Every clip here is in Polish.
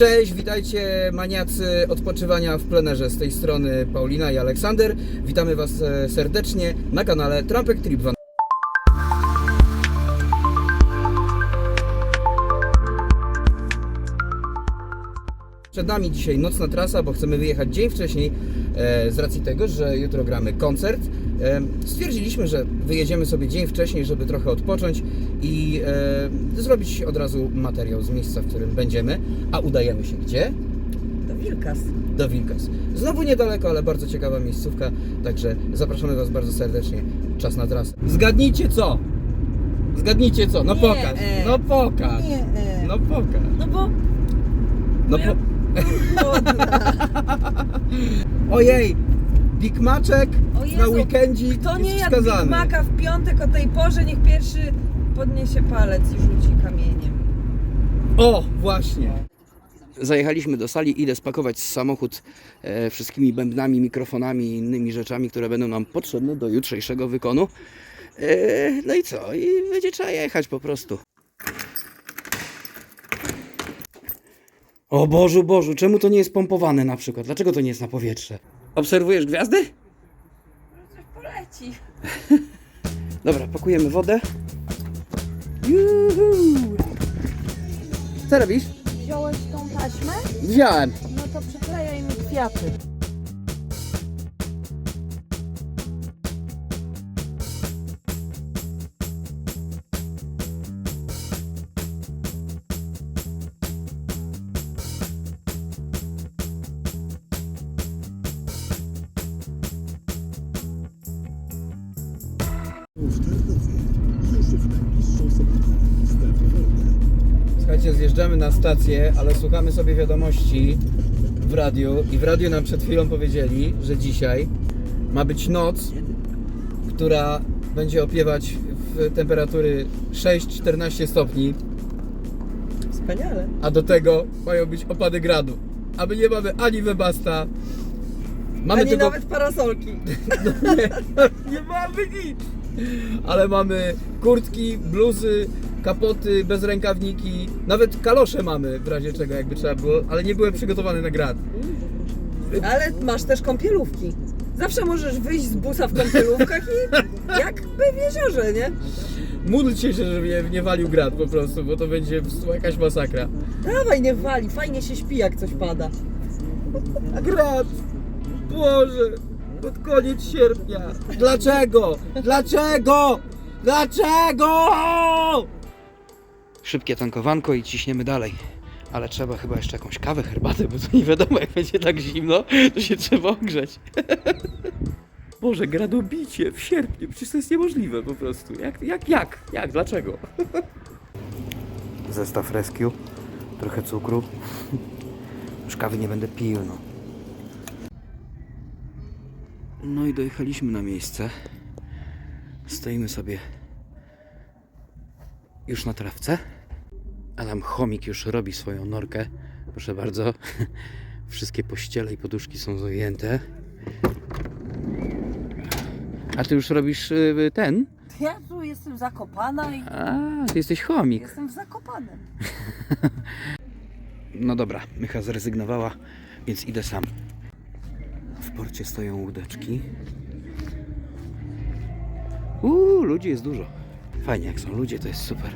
Cześć, witajcie maniacy odpoczywania w plenerze. Z tej strony Paulina i Aleksander. Witamy Was e, serdecznie na kanale Trampek Trip. Przed nami dzisiaj nocna trasa, bo chcemy wyjechać dzień wcześniej e, z racji tego, że jutro gramy koncert. E, stwierdziliśmy, że wyjedziemy sobie dzień wcześniej, żeby trochę odpocząć i e, zrobić od razu materiał z miejsca, w którym będziemy. A udajemy się gdzie? To Wilkas. do Wilkas. Znowu niedaleko, ale bardzo ciekawa miejscówka, także zapraszamy Was bardzo serdecznie. Czas na trasę. Zgadnijcie co? Zgadnijcie co? No Nie, pokaż, e. no pokaż, Nie, e. no pokaż. No bo No głodna. Ojej, Big Maczek O Jezu, na weekendzik jest nie jadł Big wskazany. Maca w piątek o tej porze, niech pierwszy podniesie palec i rzuci kamieniem. O, właśnie. Zajechaliśmy do sali, idę spakować samochód e, wszystkimi bębnami, mikrofonami i innymi rzeczami, które będą nam potrzebne do jutrzejszego wykonu. E, no i co? I będzie trzeba jechać po prostu. O Bożu, Bożu, czemu to nie jest pompowane na przykład? Dlaczego to nie jest na powietrze? Obserwujesz gwiazdy? Poleci. Dobra, pakujemy wodę. Juhu! Co robisz? Wziąłeś tą taśmę? Wziąłem. No to przyklejaj mi kwiaty. Na stację, ale słuchamy sobie wiadomości w radiu i w radiu nam przed chwilą powiedzieli, że dzisiaj ma być noc, która będzie opiewać w temperatury 6-14 stopni, Wspaniale. a do tego mają być opady gradu. A my nie mamy ani webasta, mamy Ani tylko... nawet parasolki. Nie, nie mamy nic. Ale mamy kurtki, bluzy, kapoty, bezrękawniki, nawet kalosze mamy w razie czego jakby trzeba było, ale nie byłem przygotowany na grad. Ale masz też kąpielówki. Zawsze możesz wyjść z busa w kąpielówkach i jakby w jeziorze, nie? Módlcie się, żeby nie, nie walił grad po prostu, bo to będzie jakaś masakra. Dawaj, nie wali. Fajnie się śpi, jak coś pada. Grad! Boże! Pod koniec sierpnia! Dlaczego? Dlaczego? Dlaczego? Szybkie tankowanko i ciśniemy dalej. Ale trzeba chyba jeszcze jakąś kawę, herbatę, bo to nie wiadomo, jak będzie tak zimno, to się trzeba ogrzeć. Boże, gradobicie w sierpniu, przecież to jest niemożliwe po prostu. Jak, jak, jak? Jak? Dlaczego? Zestaw Rescue, trochę cukru. Już kawy nie będę pił, no. No i dojechaliśmy na miejsce. Stoimy sobie już na trawce. A tam chomik już robi swoją norkę. Proszę bardzo. Wszystkie pościele i poduszki są zajęte. A ty już robisz y, ten? Ja tu jestem zakopana i A, ty jesteś chomik. jestem w Zakopanem. No dobra, Mycha zrezygnowała, więc idę sam. W porcie stoją łódeczki. Uuu, ludzi jest dużo. Fajnie, jak są ludzie, to jest super.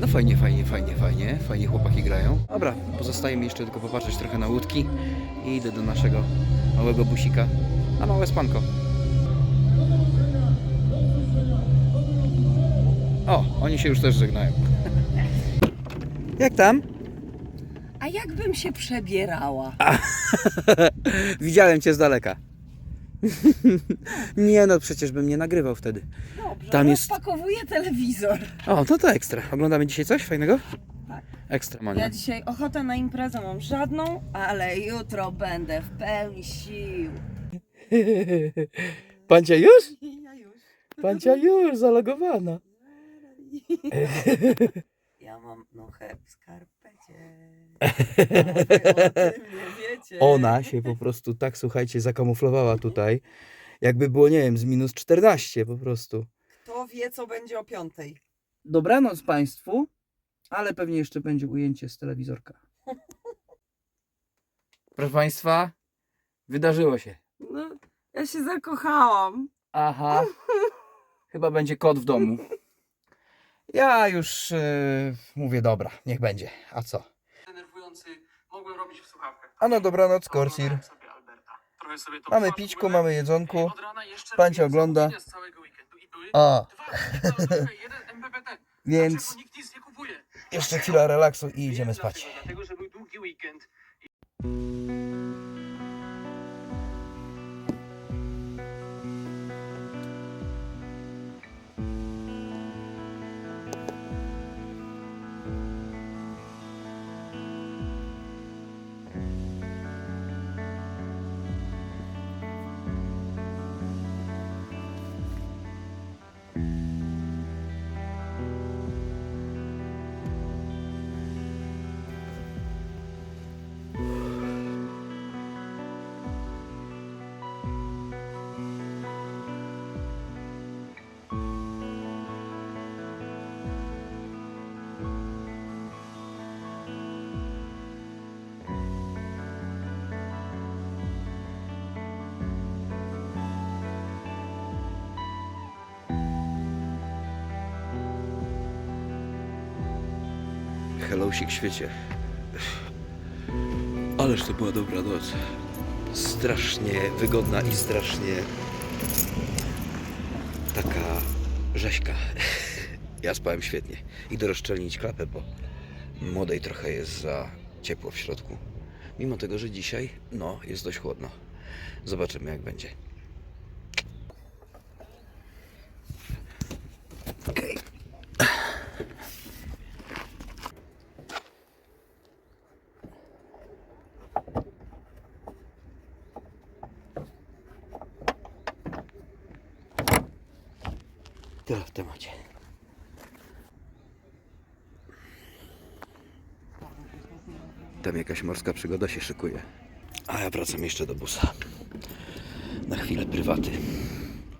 No fajnie, fajnie, fajnie, fajnie. Fajnie chłopaki grają. Dobra, pozostaje mi jeszcze tylko popatrzeć trochę na łódki i idę do naszego małego busika na małe spanko. O, oni się już też żegnają. Jak tam? A jakbym się przebierała? Widziałem cię z daleka. nie no, przecież bym nie nagrywał wtedy. Dobrze, Tam jest- rozpakowuję telewizor. O, no to ekstra. Oglądamy dzisiaj coś fajnego? Tak. Ekstra, Ja Monia. dzisiaj ochotę na imprezę mam żadną, ale jutro będę w pełni sił. Pancia już? Ja już. Pancia już, zalogowana. Ja mam nochę w skarpecie. Wy o tym nie wiecie. Ona się po prostu tak, słuchajcie, zakamuflowała tutaj. Jakby było, nie wiem, z minus 14 po prostu. Kto wie, co będzie o piątej? Dobranoc Państwu, ale pewnie jeszcze będzie ujęcie z telewizorka. Proszę Państwa, wydarzyło się. No, ja się zakochałam. Aha. Chyba będzie kot w domu. Ja już e, mówię, dobra, niech będzie. A co? Denerwujący mogłem robić w słuchawkach. A no dobranoc, Korsir. Mamy pićku, mamy jedzonku. Pan cię ogląda. A, więc jeszcze chwila relaksu i idziemy spać. Dlatego, że był długi weekend. Hellowsik w świecie. Ależ to była dobra noc. Strasznie wygodna i strasznie taka rzeźka. Ja spałem świetnie. Idę rozszczelnić klapę, bo młodej trochę jest za ciepło w środku. Mimo tego, że dzisiaj, no, jest dość chłodno. Zobaczymy jak będzie. Okej. Tyle w temacie. Tam jakaś morska przygoda się szykuje. A ja wracam jeszcze do busa. Na chwilę prywaty.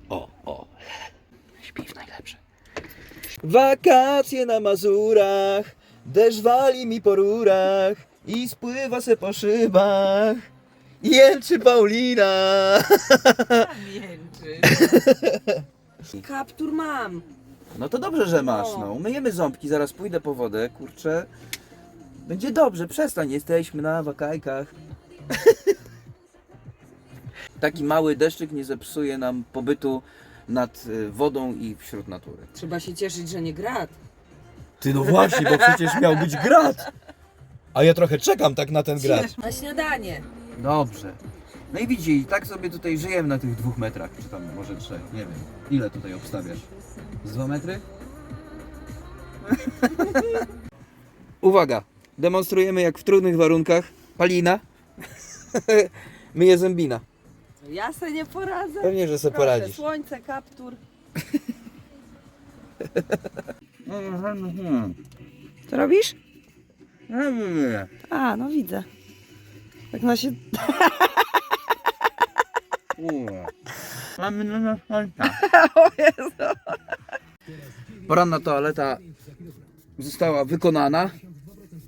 O, o. Śpi w najlepsze. Wakacje na Mazurach, deszcz wali mi po rurach i spływa se po szybach. Jęczy Paulina. Mięczy. Kaptur mam. No to dobrze, że masz, no. Umyjemy ząbki, zaraz pójdę po wodę, kurczę. Będzie dobrze, przestań, jesteśmy na wakajkach. Taki mały deszczyk nie zepsuje nam pobytu nad y, wodą i wśród natury. Trzeba się cieszyć, że nie grad. Ty no właśnie, bo przecież miał być grat. A ja trochę czekam tak na ten Ciesz. Na śniadanie. Dobrze. No i widzicie, i tak sobie tutaj żyjemy na tych dwóch metrach, czy tam może trzech, nie wiem. Ile tutaj obstawiasz? Z dwa metry? Uwaga, demonstrujemy jak w trudnych warunkach. Palina. Myje zębina. Ja se nie poradzę. Pewnie, że sobie Proszę, poradzisz. słońce, kaptur. Co robisz? A, no widzę. Tak na się... O Jezu. Poranna toaleta została wykonana.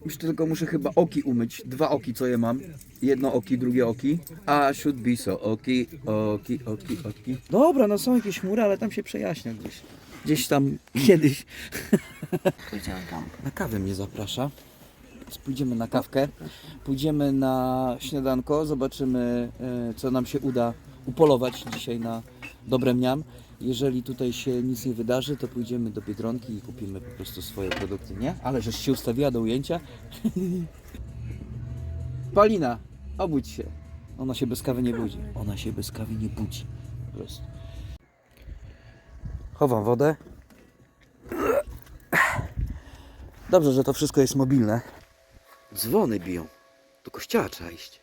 Już tylko muszę chyba oki umyć. Dwa oki, co je mam. Jedno oki, drugie oki. A should be so. Oki, oki, oki, oki. Dobra, no są jakieś chmury, ale tam się przejaśnia gdzieś. Gdzieś tam kiedyś. Na kawę mnie zaprasza. Więc Pójdziemy na kawkę. Pójdziemy na śniadanko. Zobaczymy, e, co nam się uda upolować dzisiaj na dobre mniam. Jeżeli tutaj się nic nie wydarzy, to pójdziemy do Biedronki i kupimy po prostu swoje produkty, nie? Ale żeś się ustawiła do ujęcia. Palina, obudź się. Ona się bez kawy nie budzi. Ona się bez kawy nie budzi. Po prostu. Chowam wodę. Dobrze, że to wszystko jest mobilne. Dzwony biją. Do kościoła trzeba iść.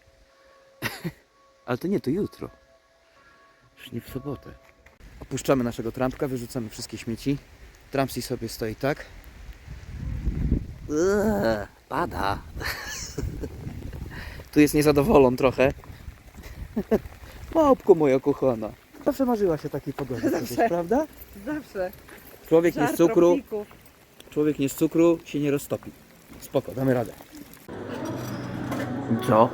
Ale to nie, to jutro. Już nie w sobotę. Opuszczamy naszego trampka, wyrzucamy wszystkie śmieci. Trampsi sobie stoi tak. Eee, pada. tu jest niezadowolon trochę. Małpko moja kochana. Zawsze marzyła się takiej pogody, Zawsze. kiedyś, prawda? Zawsze. Człowiek nie z cukru, tropików. człowiek nie z cukru się nie roztopi. Spoko, damy radę. Co?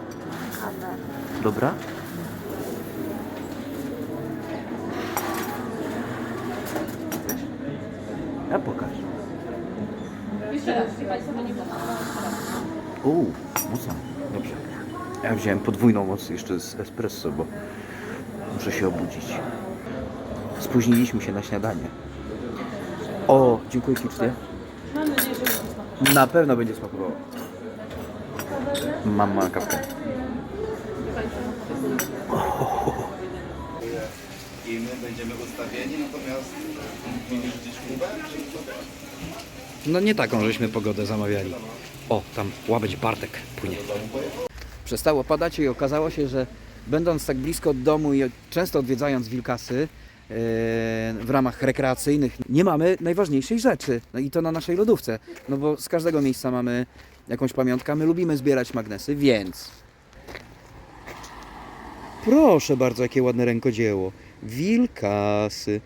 Kawę. Dobra. A pokaż. Uuu, mocno. Dobrze. Ja wziąłem podwójną moc jeszcze z espresso, bo muszę się obudzić. Spóźniliśmy się na śniadanie. O, dziękuję ślicznie. Na pewno będzie smakowało. Mama kawkę. I my będziemy ustawieni, natomiast widzisz gdzieś kubę? No nie taką żeśmy pogodę zamawiali. O, tam łabędź Bartek płynie. Przestało padać i okazało się, że będąc tak blisko od domu i często odwiedzając Wilkasy e, w ramach rekreacyjnych, nie mamy najważniejszej rzeczy. No i to na naszej lodówce. No bo z każdego miejsca mamy jakąś pamiątkę, a my lubimy zbierać magnesy, więc... Proszę bardzo, jakie ładne rękodzieło. Wilkasy.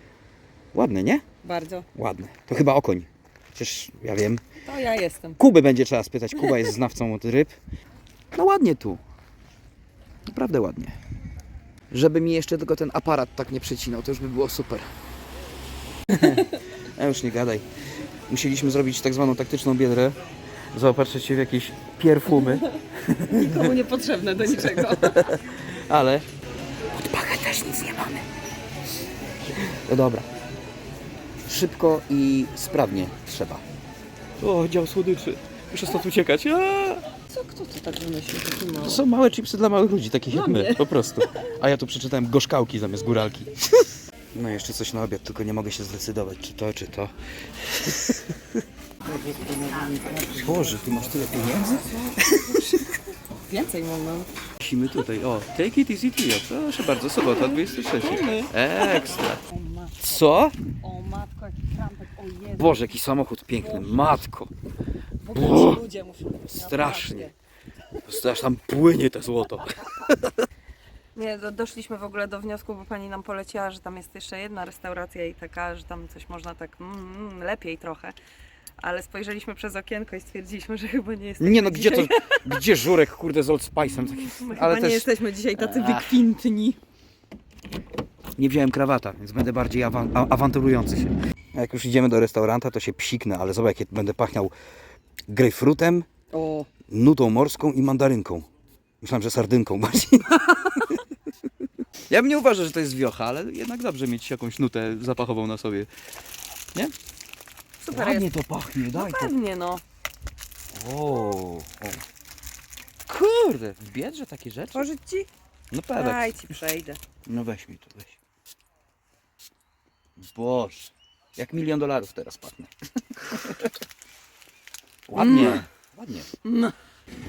Ładne, nie? Bardzo. Ładne. To chyba okoń. Przecież ja wiem. To ja jestem. Kuby będzie trzeba spytać. Kuba jest znawcą od ryb. No ładnie tu. Naprawdę ładnie. Żeby mi jeszcze tylko ten aparat tak nie przecinał, to już by było super. A już nie gadaj. Musieliśmy zrobić tak zwaną taktyczną biedrę. Zaopatrzyć się w jakieś pierfumy, Nikomu niepotrzebne do niczego. ale pod pachę też nic nie mamy. No dobra. Szybko i sprawnie trzeba. O, dział słodyczy. Muszę stąd uciekać. Aaaa! Co, kto to tak wymyślił? Taki? To są małe chipsy dla małych ludzi, takich jak Dla my, mnie. po prostu. A ja tu przeczytałem gorzkałki zamiast góralki. No jeszcze coś na obiad, tylko nie mogę się zdecydować, czy to, czy to. Boże, ty masz tyle pieniędzy? Więcej mogę. Musimy tutaj, o, take it easy trio, proszę bardzo, sobota 26. Ekstra. Co? o matko, jaki trampek, o Jezu. Boże, jaki samochód piękny, matko. W ogóle ci ludzie muszą być Strasznie. naprawdę. Aż tam płynie to złoto. Nie, do, doszliśmy w ogóle do wniosku, bo pani nam poleciła, że tam jest jeszcze jedna restauracja i taka, że tam coś można tak mm, mm, lepiej trochę. Ale spojrzeliśmy przez okienko i stwierdziliśmy, że chyba nie jesteśmy Nie no, gdzie to, dzisiaj, gdzie żurek, kurde, z Old Spice'em? taki- My Ale chyba też nie jesteśmy dzisiaj tacy Ach. wykwintni. nie wziąłem krawata, więc będę bardziej awan awanturujący się. Jak już idziemy do restauranta, to się psiknę, ale zobacz, jak będę pachniał grejpfrutem, O, nutą morską i mandarynką. Myślałem, że sardynką bardziej. ja bym nie uważał, że to jest wiocha, ale jednak dobrze mieć jakąś nutę zapachową na sobie. Nie? Super Ładnie jest. to pachnie, No daj to. pewnie no. O, o. Kurde, w biedrze takie rzeczy? Tworzyć ci? No pewnie. Daj ci przejdę. No weź mi to, weź. Boże, jak milion dolarów teraz pachnę. ładnie, ładnie.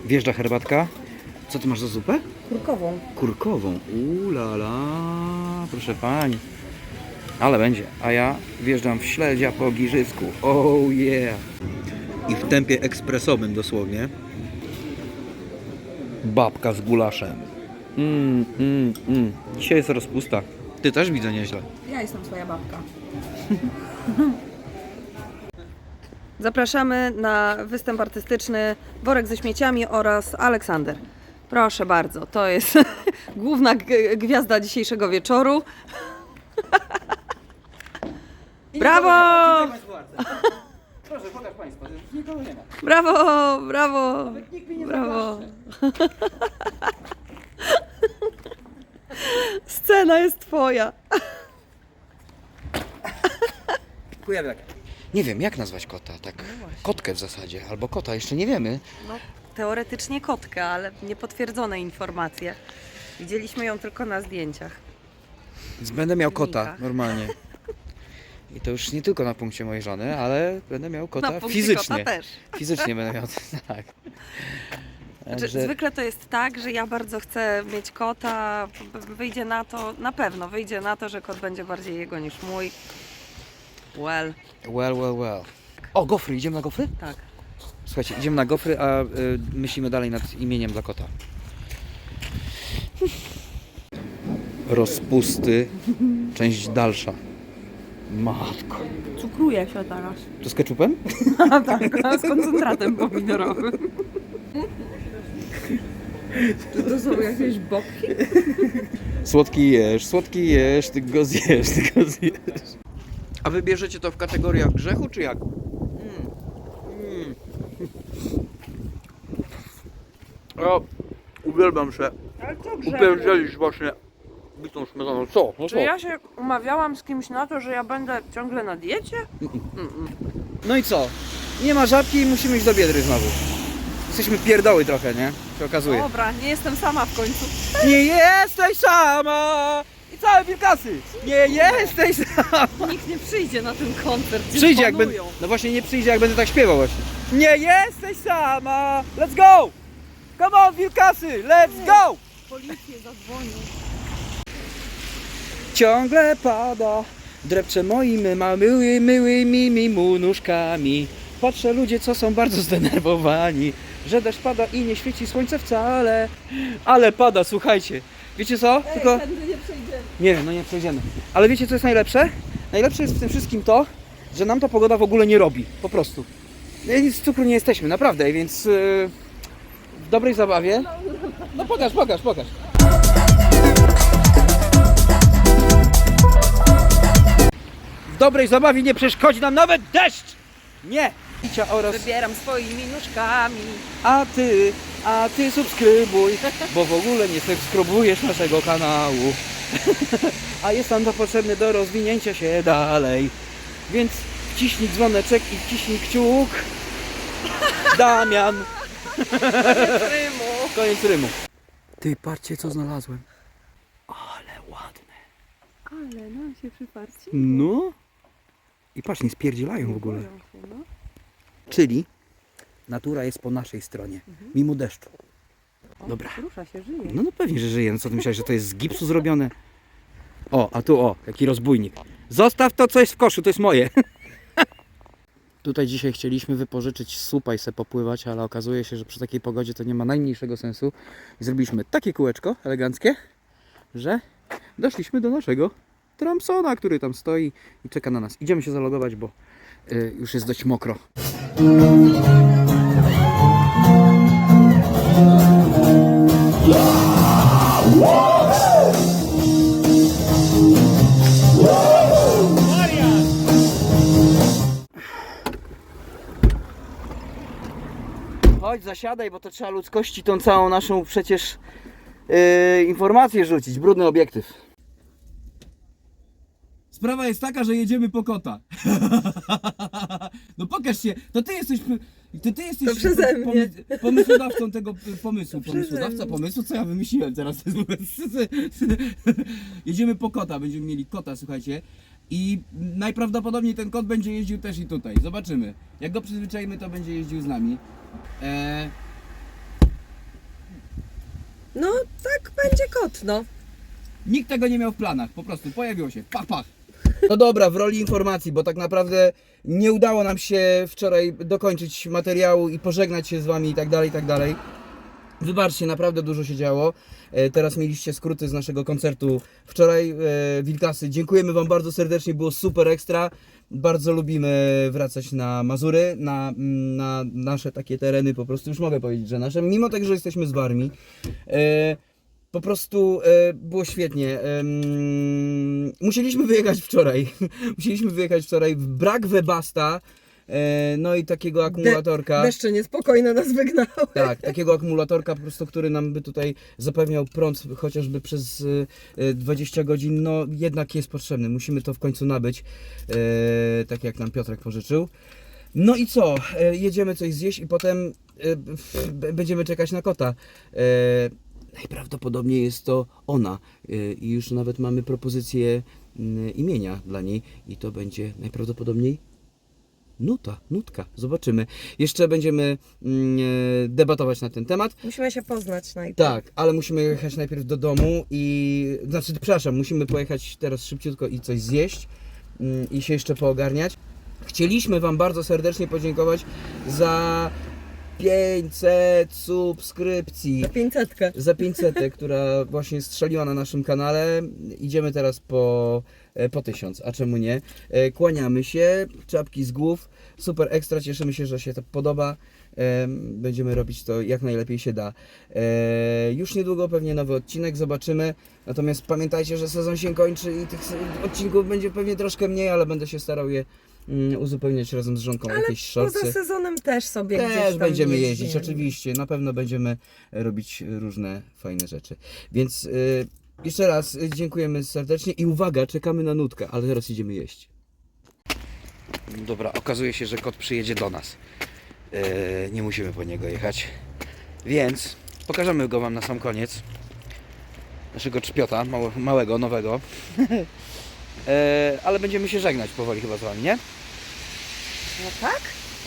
Wjeżdża herbatka. Co ty masz za zupę? Kurkową. Kurkową. Ulala, proszę pani. Ale będzie. A ja wjeżdżam w śledzia po giżycku. Oh yeah. I w tempie ekspresowym dosłownie. Babka z gulaszem. Mm, mm, mm. Dzisiaj jest rozpusta. Ty też widzę nieźle. Ja jestem twoja babka. Zapraszamy na występ artystyczny Worek ze śmieciami oraz Aleksander. Proszę bardzo, to jest główna gwiazda dzisiejszego wieczoru. Brawo! Proszę, pokaż Państwa, nikogo nie ma. Brawo, brawo, brawo. Scena jest twoja. Kujawek. Nie wiem, jak nazwać kota, tak kotkę w zasadzie, albo kota, jeszcze nie wiemy. No, teoretycznie kotka, ale niepotwierdzone informacje. Widzieliśmy ją tylko na zdjęciach. Więc będę miał kota, Filmikach. normalnie. I to już nie tylko na punkcie mojej żony, ale będę miał kota na punkcie fizycznie. Kota też. Fizycznie będę miał, tak. Znaczy, Także Zwykle to jest tak, że ja bardzo chcę mieć kota. Wyjdzie na to, na pewno wyjdzie na to, że kot będzie bardziej jego niż mój. Well, well, well, well. O, gofry, idziemy na gofry? tak. Słuchajcie, idziemy na gofry, a y, myślimy dalej nad imieniem dla kota. Rozpusty, część dalsza. Matko. Cukruję się teraz. To z ketchupem? tak, z koncentratem pomidorowym. Czy to są jakieś bobki? Słodki jesz, słodki jesz, ty go zjesz, ty go zjesz. A wybierzecie to w kategoriach grzechu, czy jak? Mm. O, uwielbiam się Ale co grzechu? upierdzielić właśnie bitą śmietaną. Co? No Czy ja się umawiałam z kimś na to, że ja będę ciągle na diecie? No i co? Nie ma żabki i musimy iść do Biedry znowu. Jesteśmy pierdoły trochę, nie? Się okazuje. Dobra, nie jestem sama w końcu. Nie jesteś sama! I całe Wilkasy! Nie jesteś sama! Nikt nie przyjdzie na ten koncert. gdzie Przyjdzie jak będę... panują. No właśnie nie przyjdzie jak będę tak śpiewał właśnie. Nie jesteś sama! Let's go! Come on Wilkasy! Let's go! Policję zadzwonił. Ciągle pada, drepcze moimi małymi, myłymi mi nóżkami. Patrzę ludzie, co są bardzo zdenerwowani, że deszcz pada i nie świeci słońce wcale. Ale pada, słuchajcie. Wiecie co? Tylko... Tędy nie przejdziemy. Nie no nie przejdziemy. Ale wiecie co jest najlepsze? Najlepsze jest w tym wszystkim to, że nam ta pogoda w ogóle nie robi. Po prostu. Nic z cukru nie jesteśmy, naprawdę, więc yy, w dobrej zabawie. No pokaż, pokaż, pokaż. Dobrej zabawie nie przeszkodzi nam nawet deszcz! Nie! Picia oraz Wybieram swoimi nóżkami. a ty, a ty subskrybuj, bo w ogóle nie subskrybujesz naszego kanału. A jest nam to potrzebne do rozwinięcia się dalej. Więc wciśnij dzwoneczek i wciśnij kciuk. Damian. Rymu. Koniec rymu. Ty, patrzcie co znalazłem. Ale ładne. Ale nam się przyparci. No. I patrz, nie spierdzielają w ogóle. No. Czyli natura jest po naszej stronie, mimo deszczu. Dobra. Rusza się, żyje. No, no pewnie, że żyje. No co ty myślałeś, że to jest z gipsu zrobione? O, a tu o, jaki rozbójnik. Zostaw to, co jest w koszu, to jest moje. Tutaj dzisiaj chcieliśmy wypożyczyć supa i se popływać, ale okazuje się, że przy takiej pogodzie to nie ma najmniejszego sensu. I zrobiliśmy takie kółeczko eleganckie, że doszliśmy do naszego Trampsona, który tam stoi i czeka na nas. Idziemy się zalogować, bo y, już jest dość mokro. Chodź, zasiadaj, bo to trzeba ludzkości tą całą naszą przecież yy, informację rzucić. Brudny obiektyw. Sprawa jest taka, że jedziemy po kota. no pokaż się, to ty jesteś. To ty jesteś To przeze mnie. pomy- pomysłodawcą tego y, pomysłu. Pomysłodawca mnie. pomysłu, co ja wymyśliłem teraz. jedziemy po kota, będziemy mieli kota, słuchajcie. I najprawdopodobniej ten kot będzie jeździł też i tutaj. Zobaczymy. Jak go przyzwyczajimy, to będzie jeździł z nami. Eee, No, tak będzie kot, no. Nikt tego nie miał w planach, po prostu pojawiło się, pach, pach. No dobra, w roli informacji, bo tak naprawdę nie udało nam się wczoraj dokończyć materiału i pożegnać się z wami i tak dalej, i tak dalej. Wybaczcie, naprawdę dużo się działo. E, Teraz mieliście skróty z naszego koncertu wczoraj, e, Wilkasy. Dziękujemy Wam bardzo serdecznie, było super ekstra. Bardzo lubimy wracać na Mazury, na, mm, na nasze takie tereny, po prostu już mogę powiedzieć, że nasze, mimo tego, że jesteśmy z Warmii. E, po prostu e, było świetnie. Musieliśmy wyjechać wczoraj. musieliśmy wyjechać wczoraj. Brak webasta. E, no i takiego akumulatorka. Deszcze niespokojne nas wygnały. Tak, takiego akumulatorka po prostu, który nam by tutaj zapewniał prąd chociażby przez y, y, 20 godzin, no jednak jest potrzebny. Musimy to w końcu nabyć, e, tak jak nam Piotrek pożyczył. No i co? E, jedziemy coś zjeść i potem e, f- b- będziemy czekać na kota. E, najprawdopodobniej jest to ona e, i już nawet mamy propozycję mm, imienia dla niej i to będzie najprawdopodobniej Nuta, nutka, zobaczymy. Jeszcze będziemy mm, e, debatować na ten temat. Musimy się poznać najpierw. Tak, ale musimy jechać najpierw do domu i. Znaczy, przepraszam, musimy pojechać teraz szybciutko i coś zjeść mm, i się jeszcze poogarniać. Chcieliśmy Wam bardzo serdecznie podziękować za 500 subskrypcji. Na 500. Za 500, która właśnie strzeliła na naszym kanale. Idziemy teraz po, e, po 1000, a czemu nie? E, Kłaniamy się, czapki z głów. Super ekstra, cieszymy się, że się to podoba. em, będziemy robić to jak najlepiej się da. E, już niedługo pewnie nowy odcinek zobaczymy. Natomiast pamiętajcie, że sezon się kończy i tych odcinków będzie pewnie troszkę mniej, ale będę się starał je mm, uzupełniać razem z żonką Ale jakieś Poza szorcy. sezonem też sobie gdzieś Też tam będziemy jeździmy. jeździć, oczywiście. Na pewno będziemy robić różne fajne rzeczy. Więc y, jeszcze raz y, dziękujemy serdecznie i uwaga, czekamy na nutkę, ale teraz idziemy jeść. Dobra, okazuje się, że kot przyjedzie do nas. E, nie musimy po niego jechać. Więc pokażemy go Wam na sam koniec. Naszego czpiota, mało, małego, nowego. e, ale będziemy się żegnać powoli chyba z Wami, nie? No tak?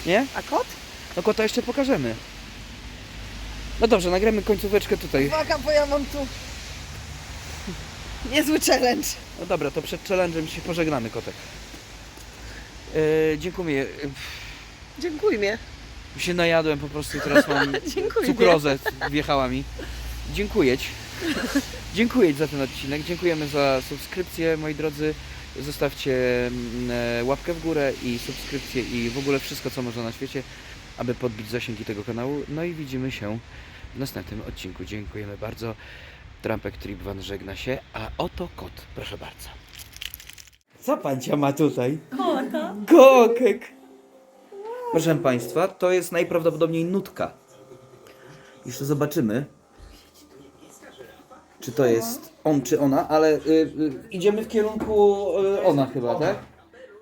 Nie? A kot? No kota jeszcze pokażemy. No dobrze, nagramy końcóweczkę tutaj. Uwaga, bo ja mam tu niezły challenge. No dobra, to przed challenge'em się pożegnamy, kotek. E, dziękuję. Dziękuję. się najadłem po prostu i teraz mam Dziękuję. cukrozę wjechała mi. Dziękuję Ci. Dziękuję za ten odcinek. Dziękujemy za subskrypcję, moi drodzy. Zostawcie mm, e, łapkę w górę i subskrypcję i w ogóle wszystko, co można na świecie, aby podbić zasięgi tego kanału. No i widzimy się w następnym odcinku. Dziękujemy bardzo. Trampek Trip Van żegna się, a oto kot. Proszę bardzo. Co pancia ma tutaj? Kota. Kokek! Proszę Państwa, to jest najprawdopodobniej nutka. Jeszcze zobaczymy, czy to jest on, czy ona, ale y, y, idziemy w kierunku y, ona chyba, tak?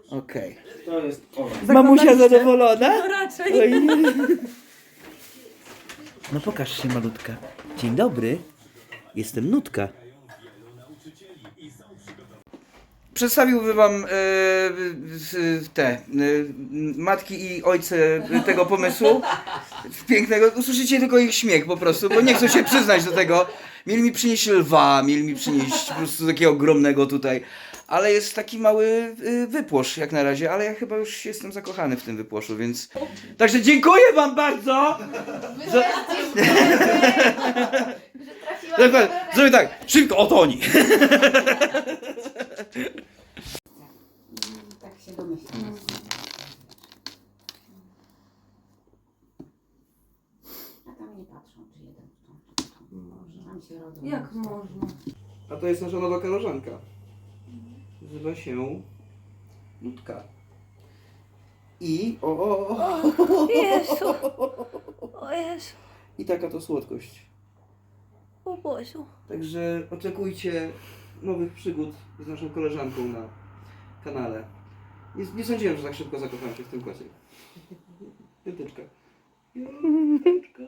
Okej. To jest ona. Mamusia zadowolona? No raczej. Oj. No pokaż się malutka. Dzień dobry. Jestem Nutka. Przedstawiłbym wam e, te e, matki i ojce tego pomysłu. Pięknego. Usłyszycie tylko ich śmiech po prostu, bo nie chcą się przyznać do tego. Mieli mi przynieść lwa, mieli mi przynieść po prostu takiego ogromnego tutaj. Ale jest taki mały e, wypłosz jak na razie, ale ja chyba już jestem zakochany w tym wypłoszu, więc... Także dziękuję wam bardzo! Za... Dobra, Zrobię tak, szybko, oto oni! Tak się domyślam. A tam nie patrzą, czy jeden czy tą. Może tam się rodzą. Jak można? A to jest nasza nowa koleżanka. Nazywa się Nutka. I... O, o, o. Jezu. O Jezu. I taka to słodkość. O Boziu. Także oczekujcie nowych przygód z naszą koleżanką na kanale. Nie, nie sądziłem, że tak szybko zakochałem się w tym kocie. Piąteczka. Piąteczka.